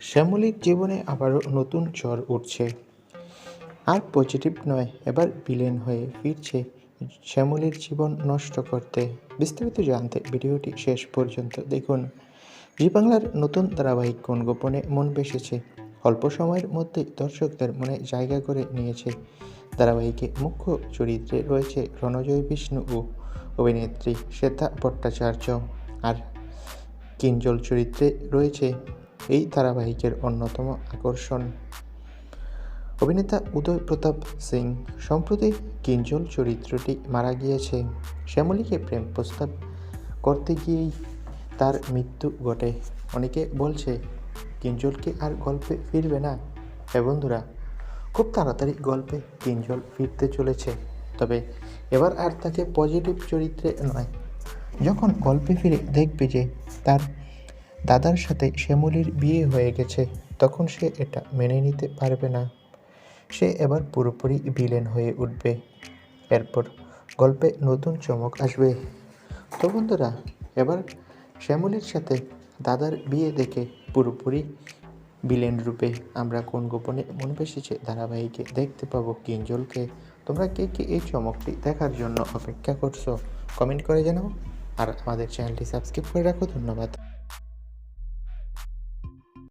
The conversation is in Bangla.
শ্যামলীর জীবনে আবারও নতুন ঝড় উঠছে। আর পজিটিভ নয়, এবার বিলেন হয়ে ফিরছে শ্যামলীর জীবন নষ্ট করতে। বিস্তারিত জানতে ভিডিওটি শেষ পর্যন্ত দেখুন। জি বাংলার নতুন ধারাবাহিক কোন গোপনে মন বেসেছে? অল্প সময়ের মধ্যেই দর্শকদের মনে জায়গা করে নিয়েছে। ধারাবাহিকে মুখ্য চরিত্রে রয়েছে রণজয় বিষ্ণু ও অভিনেত্রী শ্বেতা ভট্টাচার্য। আর কিঞ্জল চরিত্রে রয়েছে এই ধারাবাহিকের অন্যতম আকর্ষণ। অভিনেতা উদয় প্রতাপ সিং সম্প্রতি কিঞ্জল চরিত্রটি মারা গিয়েছে। শ্যামলীকে প্রেম প্রস্তাব করতে গিয়েই তার মৃত্যু ঘটে। অনেকে বলছে, কিঞ্জলকে আর গল্পে ফিরবে না। হ্যাঁ বন্ধুরা, খুব তাড়াতাড়ি গল্পে কিঞ্জল ফিরতে চলেছে। তবে এবার আর তাকে পজিটিভ চরিত্রে নয়। যখন গল্পে ফিরে দেখবে যে তার দাদার সাথে শ্যামলীর বিয়ে হয়ে গেছে, তখন সে এটা মেনে নিতে পারবে না। সে এবার পুরোপুরি ভিলেন হয়ে উঠবে। এরপর গল্পে নতুন চমক আসবে। তো বন্ধুরা, এবার শ্যামলীর সাথে দাদার বিয়ে দেখে পুরোপুরি বিলেন রূপে আমরা কোন গোপনে মন বেসেছে ধারাবাহিকে দেখতে পাবো কিঞ্জলকে তোমরা কে কে এই চমকটি দেখার জন্য অপেক্ষা করছ, কমেন্ট করে জানাও। আর আমাদের চ্যানেলটি সাবস্ক্রাইব করে রাখো। ধন্যবাদ।